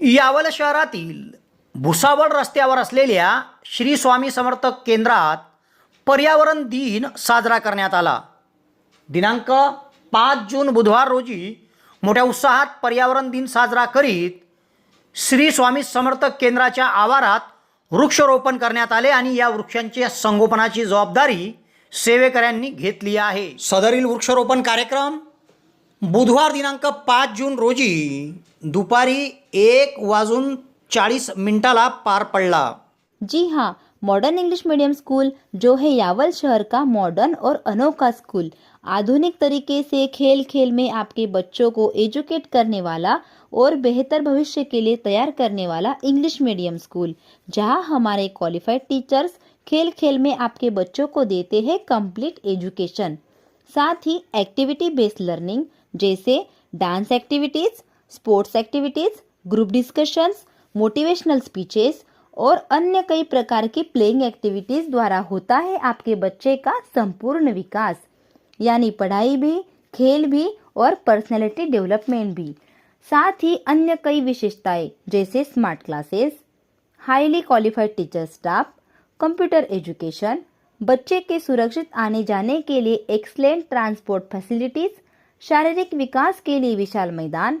यावल शहरातील भुसावळ रस्त्यावर असलेल्या श्री स्वामी समर्थ केंद्रात पर्यावरण दिन साजरा करण्यात आला. दिनांक पाच जून बुधवार रोजी मोठ्या उत्साहात पर्यावरण दिन साजरा करीत श्री स्वामी समर्थ केंद्राच्या आवारात वृक्षरोपण करण्यात आले आणि या वृक्षांच्या संगोपनाची जबाबदारी सेवेकऱ्यांनी घेतली आहे. सदरील वृक्षरोपण कार्यक्रम बुधवार दिनांक पाच जून रोजी दुपारी एक वाजून चाळीस मिनिटाला पार पडला. जी हाँ मॉडर्न इंग्लिश मीडियम स्कूल जो है यावल शहर का मॉडर्न और अनोखा स्कूल आधुनिक तरीके से खेल खेल में आपके बच्चों को एजुकेट करने वाला और बेहतर भविष्य के लिए तैयार करने वाला इंग्लिश मीडियम स्कूल जहाँ हमारे क्वालिफाइड टीचर्स खेल खेल में आपके बच्चों को देते हैं कंप्लीट एजुकेशन साथ ही एक्टिविटी बेस्ड लर्निंग जैसे dance activities sports activities, group discussions, motivational speeches और अन्य कई प्रकार की प्लेइंग एक्टिविटीज़ द्वारा होता है आपके बच्चे का संपूर्ण विकास, यानी पढ़ाई भी, खेल भी और पर्सनैलिटी डेवलपमेंट भी। साथ ही अन्य कई विशेषताएँ, जैसे smart classes highly qualified teacher staff computer education बच्चे के सुरक्षित आने जाने के लिए एक्सलेंट ट्रांसपोर्ट फैसिलिटीज़ शारीरिक विकास के लिए विशाल मैदान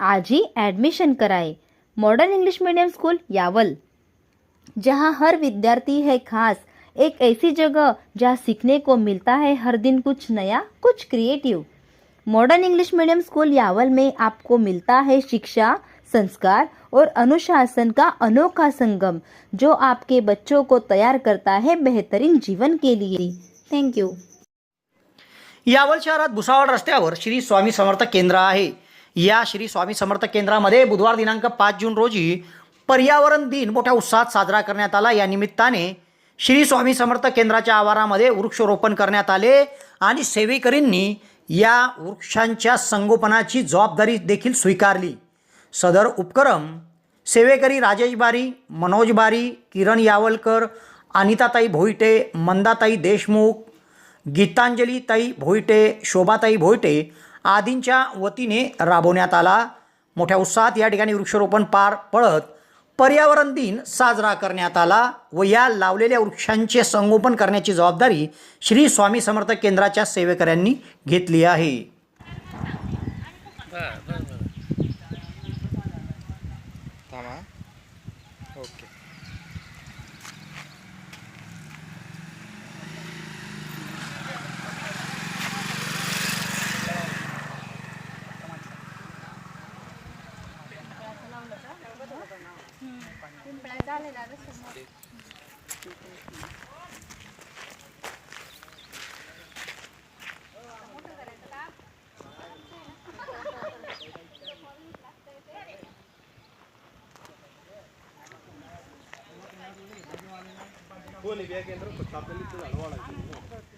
आज ही एडमिशन कराएँ. Modern English medium school Yawal. जहाँ हर विद्यार्थी है खास, एक ऐसी जगह जहाँ सीखने को मिलता है हर दिन कुछ नया, कुछ creative modern English medium school Yawal में आपको मिलता है शिक्षा, संस्कार और अनुशासन का अनोखा संगम, जो आपके बच्चों को तैयार करता है बेहतरीन जीवन के लिए. थैंक यू यावल शहरात भुसावळ रस्त्यावर श्री स्वामी समर्थ केंद्र आहे. या श्री स्वामी समर्थ केंद्रामध्ये बुधवार दिनांक पाच जून रोजी पर्यावरण दिन मोठ्या उत्साहात साजरा करण्यात आला. या निमित्ताने श्री स्वामी समर्थ केंद्राच्या आवारामध्ये वृक्षरोपण करण्यात आले आणि सेवेकरींनी या वृक्षांच्या संगोपनाची जबाबदारी देखील स्वीकारली. सदर उपक्रम सेवेकरी राजेश बारी मनोज बारी किरण यावलकर अनिताताई भोईटे मंदाताई देशमुख गीतांजलीताई भोईटे शोभाताई भोईटे आदींच्या वतीने राबवण्यात आला. मोठ्या उत्साहात या ठिकाणी वृक्षारोपण पार पडत पर्यावरण दिन साजरा करण्यात आला व या लावलेल्या वृक्षांचे संगोपन करण्याची जबाबदारी श्री स्वामी समर्थ केंद्राच्या सेवेकऱ्यांनी घेतली आहे. Okay. Bueno, y vea que entra, pues está feliz de la nueva que